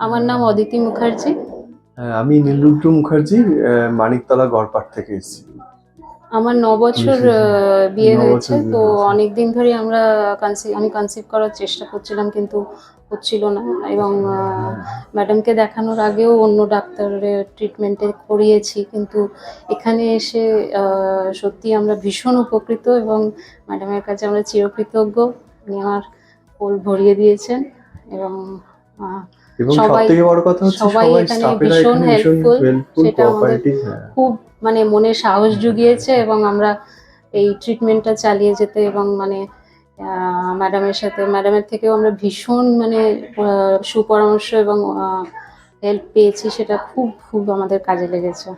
আমার নাম অদিতি মুখার্জি। হ্যাঁ, আমি নীলরুদ্র মুখার্জি মানিকতলা গড়পাট থেকে এসেছি। আমার ন বছর বিয়ে হয়েছে তো। অনেক দিন ধরে আমরা আমি কনসিভ করার চেষ্টা করছিলাম কিন্তু হচ্ছিল না। এবং ম্যাডামকে দেখানোর আগেও অন্য ডাক্তারের ট্রিটমেন্টে করিয়েছি কিন্তু এখানে এসে সত্যি আমরা ভীষণ উপকৃত এবং ম্যাডামের কাছে আমরা চিরকৃতজ্ঞ। উনি আমার কোল ভরিয়ে দিয়েছেন এবং এবং সবথেকে বড় কথা হচ্ছে সবাই এখানে ভীষণ হেল্পফুল সেটা আমাদের- হ্যাঁ। খুব মানে মনে সাহস জুগিয়েছে এবং আমরা এই ট্রিটমেন্টটা চালিয়ে যেতে এবং মানে ম্যাডামের সাথে ম্যাডামের থেকেও আমরা ভীষণ মানে সুপরামর্শ এবং হেল্প পেয়েছি। সেটা খুব খুব আমাদের কাজে লেগেছে।